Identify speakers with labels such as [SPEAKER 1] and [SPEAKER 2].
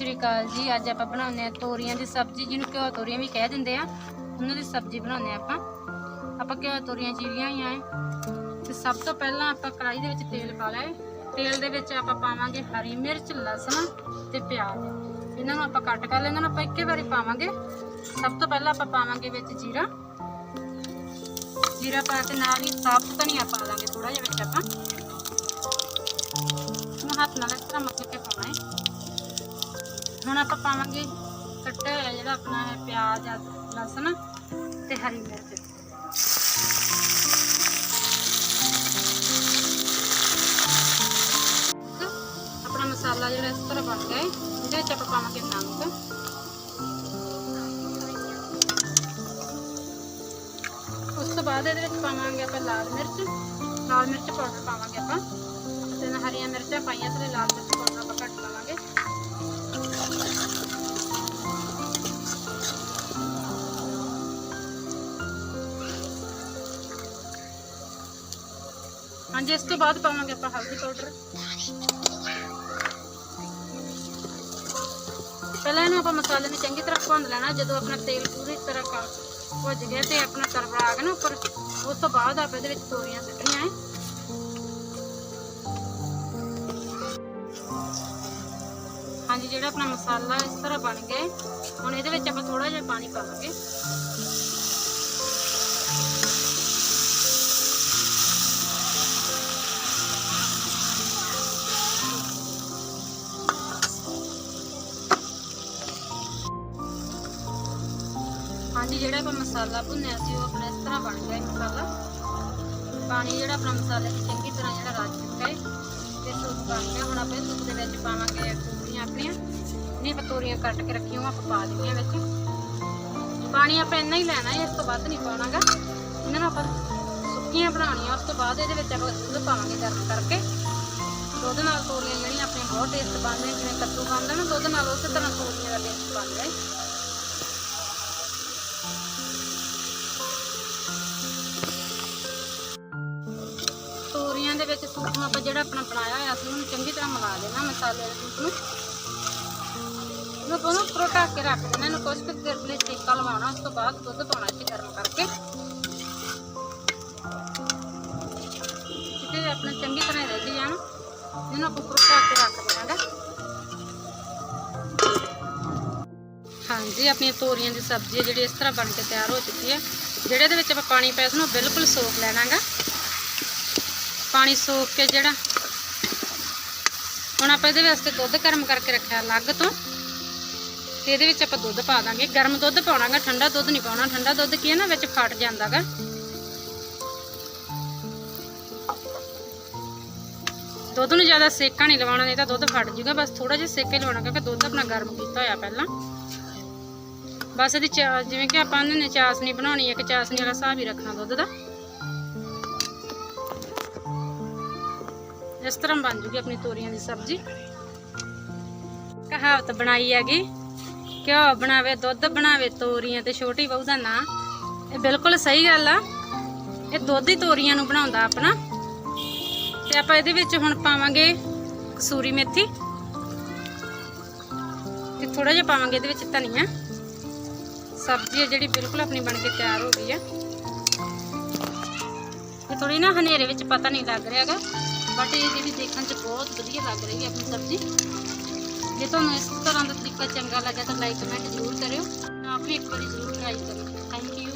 [SPEAKER 1] ਸ਼੍ਰੀ ਅਕਾਲ ਜੀ, ਅੱਜ ਆਪਾਂ ਬਣਾਉਂਦੇ ਆ ਤੋਰੀਆਂ ਦੀ ਸਬਜ਼ੀ, ਜਿਹਨੂੰ ਘਿਓ ਤੋਰੀਆਂ ਵੀ ਕਹਿ ਦਿੰਦੇ ਆ। ਉਹਨਾਂ ਦੀ ਸਬਜ਼ੀ ਬਣਾਉਂਦੇ ਆ ਆਪਾਂ। ਆਪਾਂ ਘਿਓ ਤੋਰੀਆਂ ਚੀਰੀਆਂ ਹੀ ਆਏ ਤੇ ਸਭ ਤੋਂ ਪਹਿਲਾਂ ਆਪਾਂ ਕੜਾਈ ਦੇ ਵਿੱਚ ਤੇਲ ਪਾ ਲਿਆ ਤੇਲ ਦੇ ਵਿੱਚ ਆਪਾਂ ਪਾਵਾਂਗੇ ਹਰੀ ਮਿਰਚ, ਲਸਣ ਤੇ ਪਿਆਜ਼। ਇਹਨਾਂ ਨੂੰ ਆਪਾਂ ਕੱਟ ਕਰ ਲੈਣਾ ਆਪਾਂ ਇੱਕੇ ਵਾਰੀ ਪਾਵਾਂਗੇ। ਸਭ ਤੋਂ ਪਹਿਲਾਂ ਆਪਾਂ ਪਾਵਾਂਗੇ ਵਿੱਚ ਜੀਰਾ। ਜੀਰਾ ਪਾ ਕੇ ਨਾਲ ਹੀ ਸਾਫ਼ ਧਨੀਆ ਪਾ ਲਾਂਗੇ ਥੋੜਾ ਜਿਹਾ ਵਿੱਚ ਆਪਾਂ। ਹੱਥ ਨਾਲ ਇਸ ਤਰ੍ਹਾਂ ਮੱਕ ਕੇ ਪਾਉਣਾ ਹੈ ਹੁਣ ਆਪਾਂ ਪਾਵਾਂਗੇ ਕੱਟਿਆ ਹੋਇਆ ਜਿਹੜਾ ਆਪਣਾ ਪਿਆਜ਼ ਆ, ਲਸਣ ਤੇ ਹਰੀ ਮਿਰਚ। ਆਪਣਾ ਮਸਾਲਾ ਜਿਹੜਾ ਇਸ ਤਰ੍ਹਾਂ ਬਣ ਗਿਆ, ਇਹਦੇ ਵਿੱਚ ਆਪਾਂ ਪਾਵਾਂਗੇ ਨਮਕ। ਉਸ ਤੋਂ ਬਾਅਦ ਇਹਦੇ ਵਿੱਚ ਪਾਵਾਂਗੇ ਆਪਾਂ ਲਾਲ ਮਿਰਚ। ਲਾਲ ਮਿਰਚ ਪਾਊਡਰ ਪਾਵਾਂਗੇ ਆਪਾਂ। ਤੇ ਹਰੀਆਂ ਮਿਰਚਾਂ ਪਾਈਆਂ ਤੇ ਲਾਲ ਮਿਰਚ ਹਾਂਜੀ, ਇਸ ਤੋਂ ਬਾਅਦ ਪਾਵਾਂਗੇ ਆਪਾਂ ਹਲਦੀ ਪਾਊਡਰ ਪਹਿਲਾਂ ਇਹਨੂੰ ਆਪਾਂ ਮਸਾਲੇ ਨੂੰ ਚੰਗੀ ਤਰ੍ਹਾਂ ਭੁੰਨ ਲੈਣਾ, ਜਦੋਂ ਆਪਣਾ ਤੇਲ ਪੂਰੀ ਤਰ੍ਹਾਂ ਕਰ ਭੁੱਜ ਗਿਆ ਤੇ ਆਪਣਾ ਤੜਕਾ ਆ ਗਿਆ ਨਾ ਉੱਪਰ, ਉਸ ਤੋਂ ਬਾਅਦ ਆਪਾਂ ਇਹਦੇ ਵਿੱਚ ਤੋਰੀਆਂ ਸੁੱਟਣੀਆਂ ਹੈ ਹਾਂਜੀ, ਜਿਹੜਾ ਆਪਣਾ ਮਸਾਲਾ ਇਸ ਤਰ੍ਹਾਂ ਬਣ ਗਿਆ, ਹੁਣ ਇਹਦੇ ਵਿੱਚ ਆਪਾਂ ਥੋੜਾ ਜਿਹਾ ਪਾਣੀ ਪਾਵਾਂਗੇ। ਹਾਂਜੀ, ਜਿਹੜਾ ਆਪਾਂ ਮਸਾਲਾ ਭੁੰਨਿਆ ਸੀ, ਉਹ ਆਪਣਾ ਇਸ ਤਰ੍ਹਾਂ ਬਣ ਗਿਆ ਮਸਾਲਾ। ਪਾਣੀ ਜਿਹੜਾ ਆਪਣਾ ਮਸਾਲੇ ਦੀ ਚੰਗੀ ਤਰ੍ਹਾਂ ਜਿਹੜਾ ਰਚ ਚੁੱਕਾ ਹੈ ਤੇ ਸੂਪ ਬਣ ਗਿਆ। ਹੁਣ ਆਪਾਂ ਇਸ ਸੂਪ ਦੇ ਵਿੱਚ ਪਾਵਾਂਗੇ ਤੋਰੀਆਂ ਆਪਣੀਆਂ ਨਹੀਂ ਆਪਾਂ ਤੋਰੀਆਂ ਕੱਟ ਕੇ ਰੱਖੀਆਂ, ਉਹ ਆਪਾਂ ਪਾ ਦਿੰਦੇ ਵਿੱਚ। ਪਾਣੀ ਆਪਾਂ ਇੰਨਾ ਹੀ ਲੈਣਾ ਹੈ ਇਸ ਤੋਂ ਵੱਧ ਨਹੀਂ ਪਾਉਣਾਗਾ ਇਹਨਾਂ ਨੂੰ ਆਪਾਂ ਸੁੱਕੀਆਂ ਬਣਾਉਣੀਆਂ, ਉਸ ਤੋਂ ਬਾਅਦ ਇਹਦੇ ਵਿੱਚ ਆਪਾਂ ਦੁੱਧ ਪਾਵਾਂਗੇ ਗਰਮ ਕਰਕੇ। ਦੁੱਧ ਨਾਲ ਤੋਰੀਆਂ ਜਿਹੜੀਆਂ ਆਪਣੀਆਂ ਬਹੁਤ ਟੇਸਟ ਬਣਦੀਆਂ, ਜਿਵੇਂ ਕੱਦੂ ਖਾਂਦਾ ਨਾ, ਦੁੱਧ ਨਾਲ ਉਸੇ ਤਰ੍ਹਾਂ ਤੋਰੀਆਂ ਦਾ ਟੇਸਟ ਬਣਦਾ ਹੈ ਵਿੱਚ ਸੂਪ ਨੂੰ ਆਪਾਂ ਜਿਹੜਾ ਆਪਣਾ ਬਣਾਇਆ ਹੋਇਆ ਸੀ, ਉਹਨੂੰ ਚੰਗੀ ਤਰ੍ਹਾਂ ਮਿਲਾ ਲੈਣਾ ਮਸਾਲੇ ਦੇ ਸੂਪ ਨੂੰ। ਇਹਨੂੰ ਆਪਾਂ ਉੱਪਰੋਂ ਢੱਕ ਕੇ ਰੱਖ ਦੇਣਾ, ਇਹਨੂੰ ਕੁਝ ਕੁ ਦੇਰ ਲਈ ਸੇਕਾ ਲਵਾਉਣਾ, ਉਸ ਤੋਂ ਬਾਅਦ ਦੁੱਧ ਪਾਉਣਾ ਇੱਥੇ ਗਰਮ ਕਰਕੇ। ਜਿੱਤੇ ਆਪਣਾ ਚੰਗੀ ਤਰ੍ਹਾਂ ਰਿੱਝ ਜਾਣ, ਇਹਨੂੰ ਆਪਾਂ ਉੱਪਰੋਂ ਢੱਕ ਕੇ ਰੱਖ ਦੇਣਾਗਾ ਹਾਂਜੀ, ਆਪਣੀਆਂ ਤੋਰੀਆਂ ਦੀ ਸਬਜ਼ੀ ਜਿਹੜੀ ਇਸ ਤਰ੍ਹਾਂ ਬਣ ਕੇ ਤਿਆਰ ਹੋ ਚੁੱਕੀ ਹੈ। ਜਿਹੜੇ ਦੇ ਵਿੱਚ ਆਪਾਂ ਪਾਣੀ ਪਾਇਆ ਸੀ ਨਾ ਬਿਲਕੁਲ ਸੋਖ ਲੈਣਾਗਾ। ਪਾਣੀ ਸੋਖ ਕੇ ਜਿਹੜਾ ਹੁਣ ਆਪਾਂ ਇਹਦੇ ਵਾਸਤੇ ਦੁੱਧ ਗਰਮ ਕਰਕੇ ਰੱਖਿਆ ਅਲੱਗ ਤੋਂ ਤੇ ਇਹਦੇ ਵਿੱਚ ਆਪਾਂ ਦੁੱਧ ਪਾ ਦਾਂਗੇ। ਗਰਮ ਦੁੱਧ ਪਾਉਣਾਗਾ, ਠੰਡਾ ਦੁੱਧ ਨਹੀਂ ਪਾਉਣਾ। ਠੰਡਾ ਦੁੱਧ ਕੀ ਹੈ ਨਾ, ਵਿੱਚ ਫਟ ਜਾਂਦਾਗਾ। ਦੁੱਧ ਨੂੰ ਜ਼ਿਆਦਾ ਸੇਕਾ ਨਹੀਂ ਲਵਾਉਣਾ, ਨਹੀਂ ਤਾਂ ਦੁੱਧ ਫਟ ਜੂਗਾ। ਬਸ ਥੋੜਾ ਜਿਹਾ ਸੇਕੇ ਲਵਾਉਣਾ, ਕਿਉਂਕਿ ਦੁੱਧ ਆਪਣਾ ਗਰਮ ਕੀਤਾ ਹੋਇਆ ਪਹਿਲਾਂ। ਬਸ ਇਹਦੀ ਚਾ- ਜਿਵੇਂ ਕਿ ਆਪਾਂ ਨੇ ਚਾਸਨੀ ਬਣਾਉਣੀ ਹੈ, ਇੱਕ ਚਾਸਨੀ ਵਾਲਾ ਹਿਸਾਬ ਹੀ ਰੱਖਣਾ ਦੁੱਧ ਦਾ। ਇਸ ਤਰ੍ਹਾਂ ਬਣ ਜੂਗੀ ਆਪਣੀ ਤੋਰੀਆਂ ਦੀ ਸਬਜ਼ੀ। ਕਹਾਵਤ ਬਣਾਈ ਹੈਗੀ, ਘਿਓ ਬਣਾਵੇ, ਦੁੱਧ ਬਣਾਵੇ, ਤੋਰੀਆਂ ਤੇ ਛੋਟੀ ਬਹੂ ਦਾ ਨਾਂ। ਇਹ ਬਿਲਕੁਲ ਸਹੀ ਗੱਲ ਆ। ਇਹ ਦੁੱਧ ਹੀ ਤੋਰੀਆਂ ਨੂੰ ਬਣਾਉਂਦਾ ਆਪਣਾ। ਤੇ ਆਪਾਂ ਇਹਦੇ ਵਿੱਚ ਹੁਣ ਪਾਵਾਂਗੇ ਕਸੂਰੀ ਮੇਥੀ। ਤੇ ਥੋੜਾ ਜਿਹਾ ਪਾਵਾਂਗੇ ਇਹਦੇ ਵਿੱਚ ਧਨੀਆ। ਸਬਜ਼ੀ ਹੈ ਜਿਹੜੀ ਬਿਲਕੁਲ ਆਪਣੀ ਬਣ ਕੇ ਤਿਆਰ ਹੋ ਗਈ ਆ। ਇਹ ਥੋੜੀ ਨਾ ਹਨੇਰੇ ਵਿੱਚ ਪਤਾ ਨਹੀਂ ਲੱਗ ਰਿਹਾਗਾ ਬਟ ਇਹ ਜਿਹੜੀ ਦੇਖਣ 'ਚ ਬਹੁਤ ਵਧੀਆ ਲੱਗ ਰਹੀ ਹੈ ਆਪਣੀ ਸਬਜ਼ੀ। ਜੇ ਤੁਹਾਨੂੰ ਇਸ ਤਰ੍ਹਾਂ ਦਾ ਤਰੀਕਾ ਚੰਗਾ ਲੱਗਾ ਤਾਂ ਲਾਈਕ ਕਮੈਂਟ ਜ਼ਰੂਰ ਕਰਿਓ। ਆਪ ਵੀ ਇੱਕ ਵਾਰੀ ਜ਼ਰੂਰ ਟਰਾਈ ਕਰਿਓ ਥੈਂਕ ਯੂ